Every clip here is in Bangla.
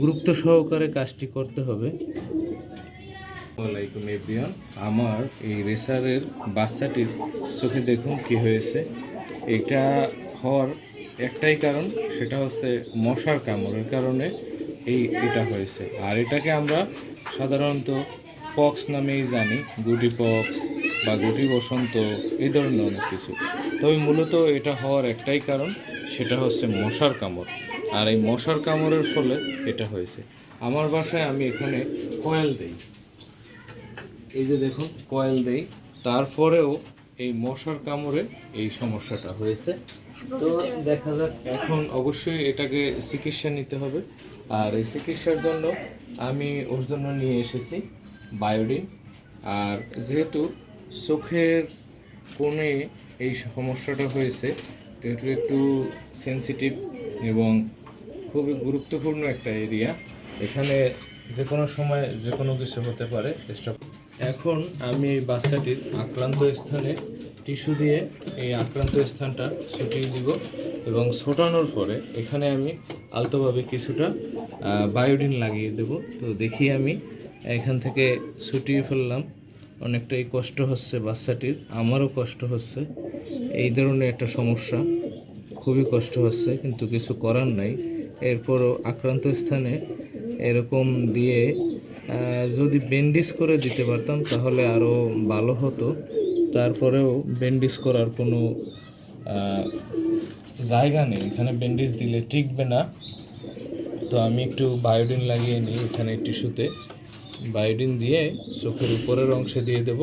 গুরুত্ব সহকারে কাজটি করতে হবে। ওয়ালাইকুম এভরিওয়ান। আমার এই রেসারের বাচ্চাটির চোখে দেখুন কি হয়েছে। এটা হওয়ার একটাই কারণ, সেটা হচ্ছে মশার কামড়ের কারণে এই এটা হয়েছে। আর এটাকে আমরা সাধারণত পক্স নামেই জানি, গুটি পক্স বা গুটি বসন্ত, এই ধরনের অনেক কিছু। তবে মূলত এটা হওয়ার একটাই কারণ, সেটা হচ্ছে মশার কামড়। আর এই মশার কামড়ের ফলে এটা হয়েছে। আমার বাসায় আমি এখানে কয়েল দিই। এই যে দেখুন, কয়েল দেই। তারপরেও এই মশার কামড়ে এই সমস্যাটা হয়েছে। তো দেখা যাক, এখন অবশ্যই এটাকে চিকিৎসা নিতে হবে। আর এই চিকিৎসার জন্য আমি ওর জন্য নিয়ে এসেছি, বায়োডিন। আর যেহেতু চোখের কোণে এই সমস্যাটা হয়েছে এটা একটু সেন্সিটিভ এবং খুবই গুরুত্বপূর্ণ একটা এরিয়া এখানে যে কোনো সময় যে কোনো কিছু হতে পারে স্টপ এখন আমি এই বাচ্চাটির আক্রান্ত স্থানে টিস্যু দিয়ে এই আক্রান্ত স্থানটা ছুটিয়ে দিব এবং ছোটানোর পরে এখানে আমি আলতোভাবে কিছুটা বায়োডিন লাগিয়ে দেব। তো দেখি আমি এখান থেকে ছুটিয়ে ফেললাম। অনেকটাই কষ্ট হচ্ছে বাচ্চাটির, আমারও কষ্ট হচ্ছে। এই ধরনের একটা সমস্যা। খুবই কষ্ট হচ্ছে, কিন্তু কিছু করার নাই। এরপরও আক্রান্ত স্থানে এরকম দিয়ে যদি ব্যান্ডেজ করে দিতে পারতাম তাহলে আরও ভালো হতো। তারপরেও ব্যান্ডেজ করার কোনো জায়গা নেই। এখানে ব্যান্ডেজ দিলে টিকবে না। তো আমি একটু বায়োডিন লাগিয়ে নিই এখানে টিস্যুতে। বায়োডিন দিয়ে চোখের উপরের অংশে দিয়ে দেব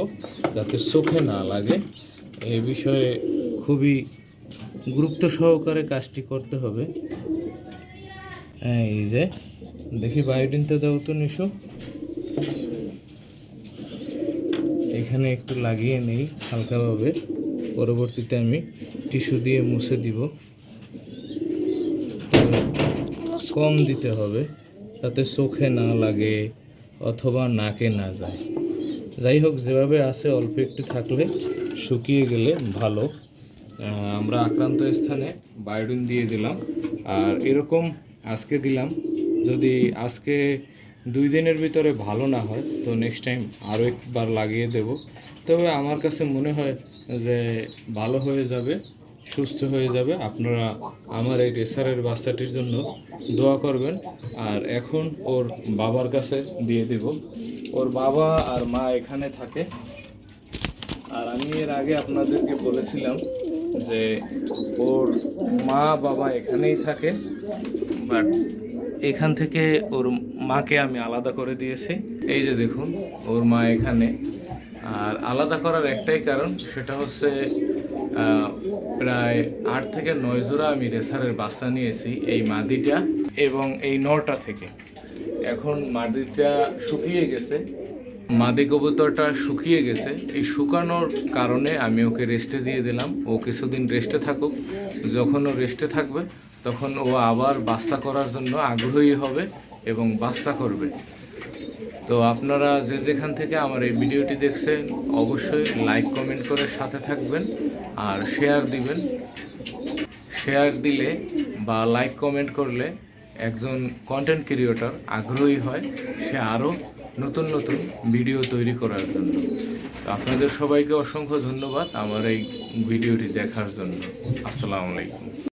যাতে চোখে না লাগে। এই বিষয়ে খুবই গুরুত্ব সহকারে কাজটি করতে হবে। হ্যাঁ এই যে, দেখি বায়োডিনটা দাও তো নিশো। এখানে একটু লাগিয়ে নেই, হালকাভাবে। পরবর্তীতে আমি টিস্যু দিয়ে মুছে দিব। কম দিতে হবে, যাতে চোখে না লাগে অথবা নাকে না যায়। যাই হোক, যেভাবে আছে, অল্প একটু থাকলে শুকিয়ে গেলে ভালো। আমরা আক্রান্ত স্থানে বায়োডিন দিয়ে দিলাম। আর এরকম আজকে দিলাম। যদি আজকে দুই দিনের ভিতরে ভালো না হয়, তো নেক্সট টাইম আরও একবার লাগিয়ে দেব। তবে আমার কাছে মনে হয় যে ভালো হয়ে যাবে, সুস্থ হয়ে যাবে। আপনারা আমার এই রেসারের বাচ্চাটির জন্য দোয়া করবেন। আর এখন ওর বাবার কাছে দিয়ে দেব। ওর বাবা আর মা এখানে থাকে। আর আমি এর আগে আপনাদেরকে বলেছিলাম যে ওর মা বাবা এখানেই থাকে। বাট এখান থেকে ওর মাকে আমি আলাদা করে দিয়েছি। এই যে দেখুন, ওর মা এখানে। আর আলাদা করার একটাই কারণ, সেটা হচ্ছে প্রায় আট থেকে নয় জোড়া আমি রেসারের বাচ্চা নিয়েছি এই মাদিটা এবং এই নটা থেকে। এখন মাদিটা শুকিয়ে গেছে। মাদি কবুতরটা শুকিয়ে গেছে। এই শুকানোর কারণে আমি ওকে রেস্টে দিয়ে দিলাম। ও কিছুদিন রেস্টে থাকুক। যখন ও রেস্টে থাকবে তখন ও আবার বাচ্চা করার জন্য আগ্রহী হবে এবং বাচ্চা করবে। তো আপনারা যে যেখান থেকে আমার এই ভিডিওটি দেখছেন, অবশ্যই লাইক, কমেন্ট করে সাথে থাকবেন আর শেয়ার দিবেন। শেয়ার দিলে বা লাইক, কমেন্ট করলে একজন কন্টেন্ট ক্রিয়েটর আগ্রহী হয় সে আরও নতুন নতুন ভিডিও তৈরি করার জন্য। তো আপনাদের সবাইকে অসংখ্য ধন্যবাদ আমার এই ভিডিওটি দেখার জন্য। আসসালামু আলাইকুম।